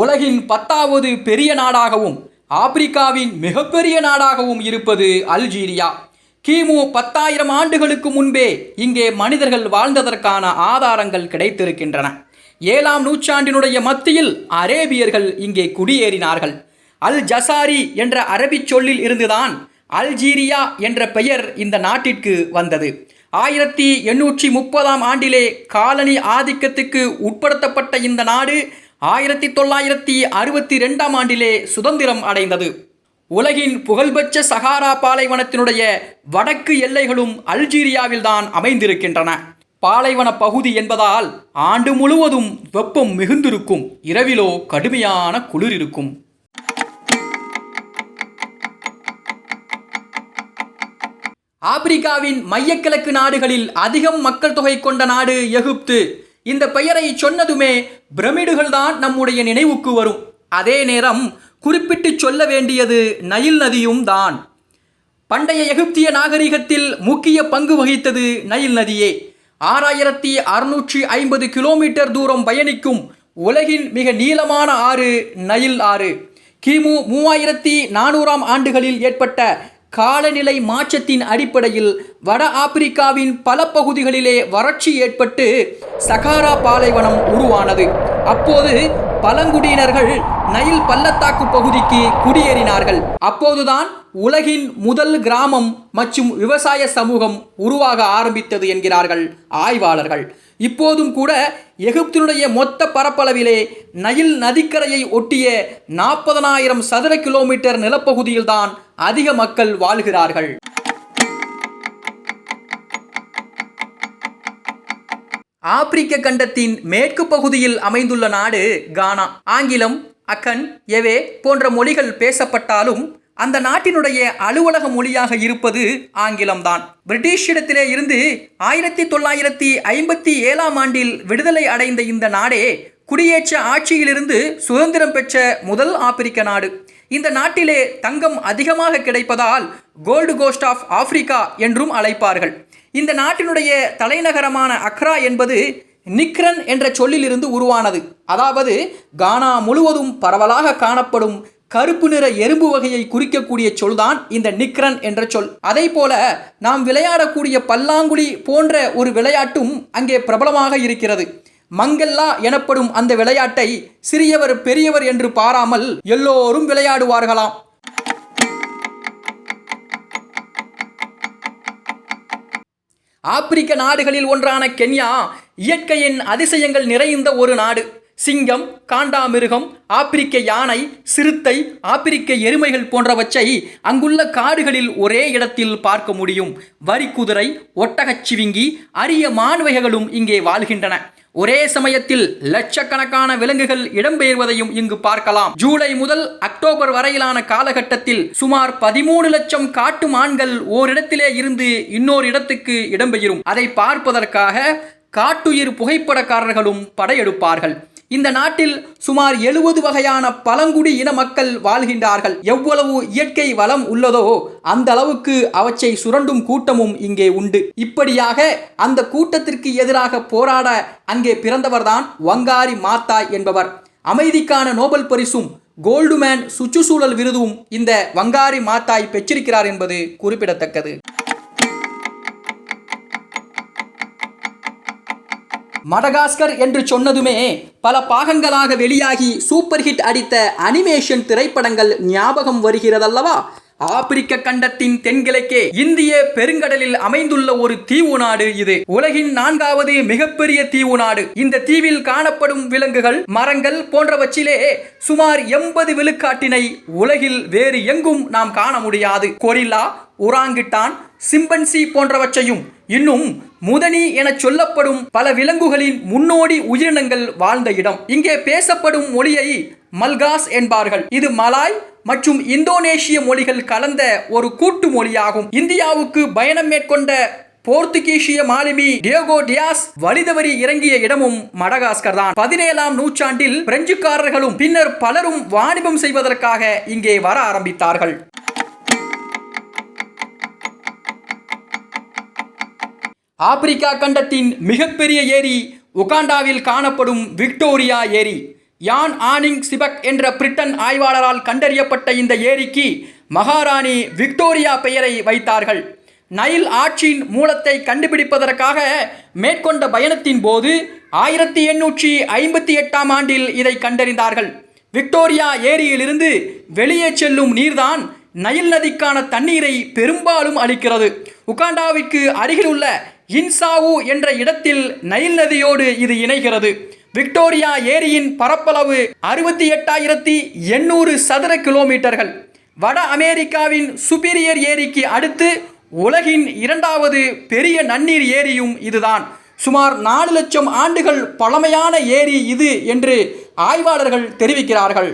உலகின் பத்தாவது பெரிய நாடாகவும் ஆப்பிரிக்காவின் மிகப்பெரிய நாடாகவும் இருப்பது அல்ஜீரியா. கிமு பத்தாயிரம் ஆண்டுகளுக்கு முன்பே இங்கே மனிதர்கள் வாழ்ந்ததற்கான ஆதாரங்கள் கிடைத்திருக்கின்றன. ஏழாம் நூற்றாண்டினுடைய மத்தியில் அரேபியர்கள் இங்கே குடியேறினார்கள். அல் ஜசாரி என்ற அரபிச் சொல்லில் இருந்துதான் அல்ஜீரியா என்ற பெயர் இந்த நாட்டிற்கு வந்தது. ஆயிரத்தி எண்ணூற்றி முப்பதாம் ஆண்டிலே காலனி ஆதிக்கத்துக்கு உட்படுத்தப்பட்ட இந்த நாடு ஆயிரத்தி தொள்ளாயிரத்தி அறுபத்தி ரெண்டாம் ஆண்டிலே சுதந்திரம் அடைந்தது. உலகின் புகழ்பெற்ற சகாரா பாலைவனத்தினுடைய வடக்கு எல்லைகளும் அல்ஜீரியாவில்தான் அமைந்திருக்கின்றன. பாலைவன பகுதி என்பதால் ஆண்டு முழுவதும் வெப்பம் மிகுந்திருக்கும். இரவிலோ கடுமையான குளிர் இருக்கும் ஆப்பிரிக்காவின் மையக்கிழக்கு நாடுகளில் அதிகம் மக்கள் தொகை கொண்ட நாடு எகிப்து. இந்த பெயரை சொன்னதுமே பிரமிடுகள் தான் நம்முடைய நினைவுக்கு வரும். அதே நேரம் குறிப்பிட்டு சொல்ல வேண்டியது நைல் நதியும் தான். பண்டைய எகிப்திய நாகரிகத்தில் முக்கிய பங்கு வகித்தது நைல் நதியே. ஆறாயிரத்தி அறுநூற்றி ஐம்பது கிலோமீட்டர் தூரம் பயணிக்கும் உலகின் மிக நீளமான ஆறு நைல் ஆறு. கிமு மூவாயிரத்தி நானூறாம் ஆண்டுகளில் ஏற்பட்ட காலநிலை மாற்றத்தின் அடிப்படையில் வட ஆப்பிரிக்காவின் பல பகுதிகளிலே வறட்சி ஏற்பட்டு சகாரா பாலைவனம் உருவானது. அப்போது பழங்குடியினர்கள் நைல் பள்ளத்தாக்கு பகுதிக்கு குடியேறினார்கள். அப்போதுதான் உலகின் முதல் கிராமம் மற்றும் விவசாய சமூகம் உருவாக ஆரம்பித்தது என்கிறார்கள் ஆய்வாளர்கள். இப்போதும் கூட எகிப்தினுடைய மொத்த பரப்பளவிலே நைல் நதிக்கரையை ஒட்டிய நாற்பதனாயிரம் சதுர கிலோமீட்டர் நிலப்பகுதியில்தான் அதிக மக்கள் வாழ்கிறார்கள். ஆப்பிரிக்க கண்டத்தின் மேற்கு பகுதியில் அமைந்துள்ள நாடு கானா. ஆங்கிலம் அக்கன் எவே போன்ற மொழிகள் பேசப்பட்டாலும் அந்த நாட்டினுடைய அலுவலக மொழியாக இருப்பது ஆங்கிலம்தான். பிரிட்டிஷிடத்திலே இருந்து ஆயிரத்தி தொள்ளாயிரத்தி ஐம்பத்தி ஏழாம் ஆண்டில் விடுதலை அடைந்த இந்த நாடே குடியேற்ற ஆட்சியிலிருந்து சுதந்திரம் பெற்ற முதல் ஆப்பிரிக்க நாடு. இந்த நாட்டிலே தங்கம் அதிகமாக கிடைப்பதால் கோல்டு கோஸ்ட் ஆஃப் ஆப்பிரிக்கா என்றும் அழைப்பார்கள். இந்த நாட்டினுடைய தலைநகரமான அக்ரா என்பது நிக்ரன் என்ற சொல்லிலிருந்து உருவானது. அதாவது கானா முழுவதும் பரவலாக காணப்படும் கருப்பு நிற எறும்பு வகையை குறிக்கக்கூடிய சொல்தான் இந்த நிக்ரன் என்ற சொல். அதை போல நாம் விளையாடக்கூடிய பல்லாங்குழி போன்ற ஒரு விளையாட்டும் அங்கே பிரபலமாக இருக்கிறது. மங்கல்லா எனப்படும் அந்த விளையாட்டை சிறியவர் பெரியவர் என்று பாராமல் எல்லோரும் விளையாடுவார்களாம். ஆப்பிரிக்க நாடுகளில் ஒன்றான கென்யா இயற்கையின் அதிசயங்கள் நிறைந்த ஒரு நாடு. சிங்கம் காண்டாமிருகம் ஆப்பிரிக்க யானை சிறுத்தை ஆப்பிரிக்க எருமைகள் போன்றவற்றை அங்குள்ள காடுகளில் ஒரே இடத்தில் பார்க்க முடியும். வரிக்குதிரை ஒட்டகச்சிவிங்கி அரிய மான்வகைகளும் இங்கே வாழ்கின்றன. ஒரே சமயத்தில் லட்சக்கணக்கான விலங்குகள் இடம்பெயர்வதையும் இங்கு பார்க்கலாம். ஜூலை முதல் அக்டோபர் வரையிலான காலகட்டத்தில் சுமார் பதிமூணு லட்சம் காட்டு மான்கள் ஓரிடத்திலே இருந்து இன்னொரு இடத்துக்கு இடம்பெயரும். அதை பார்ப்பதற்காக காட்டுயிர் புகைப்படக்காரர்களும் படையெடுப்பார்கள். இந்த நாட்டில் சுமார் எழுபது வகையான பழங்குடி இன மக்கள் வாழ்கின்றார்கள். எவ்வளவு இயற்கை வளம் உள்ளதோ அந்த அளவுக்கு அவற்றை சுரண்டும் கூட்டமும் இங்கே உண்டு. இப்படியாக அந்த கூட்டத்திற்கு எதிராக போராட அங்கே பிறந்தவர்தான் வங்காரி மாத்தாய் என்பவர். அமைதிக்கான நோபல் பரிசும் கோல்டுமேன் சுற்றுச்சூழல் விருதும் இந்த வங்காரி மாத்தாய் பெற்றிருக்கிறார் என்பது குறிப்பிடத்தக்கது. மடகாஸ்கர் என்று சொன்னதுமே பல பாகங்களாக வெளியாகி சூப்பர் ஹிட் அடித்த அனிமேஷன் திரைப்படங்கள் ஞாபகம் வருகிறதல்லவா? ஆப்பிரிக்க கண்டத்தின் தென்கிழக்கே இந்திய பெருங்கடலில் அமைந்துள்ள ஒரு தீவு நாடு இது. உலகின் நான்காவது மிகப்பெரிய தீவு நாடு. இந்த தீவில் காணப்படும் விலங்குகள் மரங்கள் போன்றவற்றிலே சுமார் எண்பது விழுக்காட்டினை உலகில் வேறு எங்கும் நாம் காண முடியாது. கொரில்லா உராங்கிட்டான் சிம்பன்சி போன்றவற்றையும் இன்னும் முதனி என சொல்லப்படும் பல விலங்குகளின் முன்னோடி உயிரினங்கள் வாழ்ந்த இடம். இங்கே பேசப்படும் மொழியை மல்காஸ் என்பார்கள். இது மலாய் மற்றும் இந்தோனேஷிய மொழிகள் கலந்த ஒரு கூட்டு மொழியாகும். இந்தியாவுக்கு பயணம் மேற்கொண்ட போர்த்துகீசிய மாலுமி டியோகோ டியாஸ் வலிதவரி இறங்கிய இடமும் மடகாஸ்கர் தான். பதினேழாம் நூற்றாண்டில் பிரெஞ்சுக்காரர்களும் பின்னர் பலரும் வாணிபம் செய்வதற்காக இங்கே வர ஆரம்பித்தார்கள். ஆப்பிரிக்கா கண்டத்தின் மிகப்பெரிய ஏரி உகாண்டாவில் காணப்படும் விக்டோரியா ஏரி. யான் ஆனிங் சிபக் என்ற பிரிட்டன் ஆய்வாளரால் கண்டறியப்பட்ட இந்த ஏரிக்கு மகாராணி விக்டோரியா பெயரை வைத்தார்கள். நைல் ஆற்றின் மூலத்தை கண்டுபிடிப்பதற்காக மேற்கொண்ட பயணத்தின் போது ஆயிரத்தி எண்ணூற்றி ஐம்பத்தி எட்டாம் ஆண்டில் இதை கண்டறிந்தார்கள். விக்டோரியா ஏரியிலிருந்து வெளியே செல்லும் நீர்தான் நைல் நதிக்கான தண்ணீரை பெரும்பாலும் அளிக்கிறது. உகாண்டாவிற்கு அருகிலுள்ள இன்சாவு என்ற இடத்தில் நைல் நதியோடு இது இணைகிறது. விக்டோரியா ஏரியின் பரப்பளவு அறுபத்தி எட்டாயிரத்தி எண்ணூறு சதுர கிலோமீட்டர்கள். வட அமெரிக்காவின் சுப்பீரியர் ஏரிக்கு அடுத்து உலகின் இரண்டாவது பெரிய நன்னீர் ஏரியும் இதுதான். சுமார் நாலு லட்சம் ஆண்டுகள் பழமையான ஏரி இது என்று ஆய்வாளர்கள் தெரிவிக்கிறார்கள்.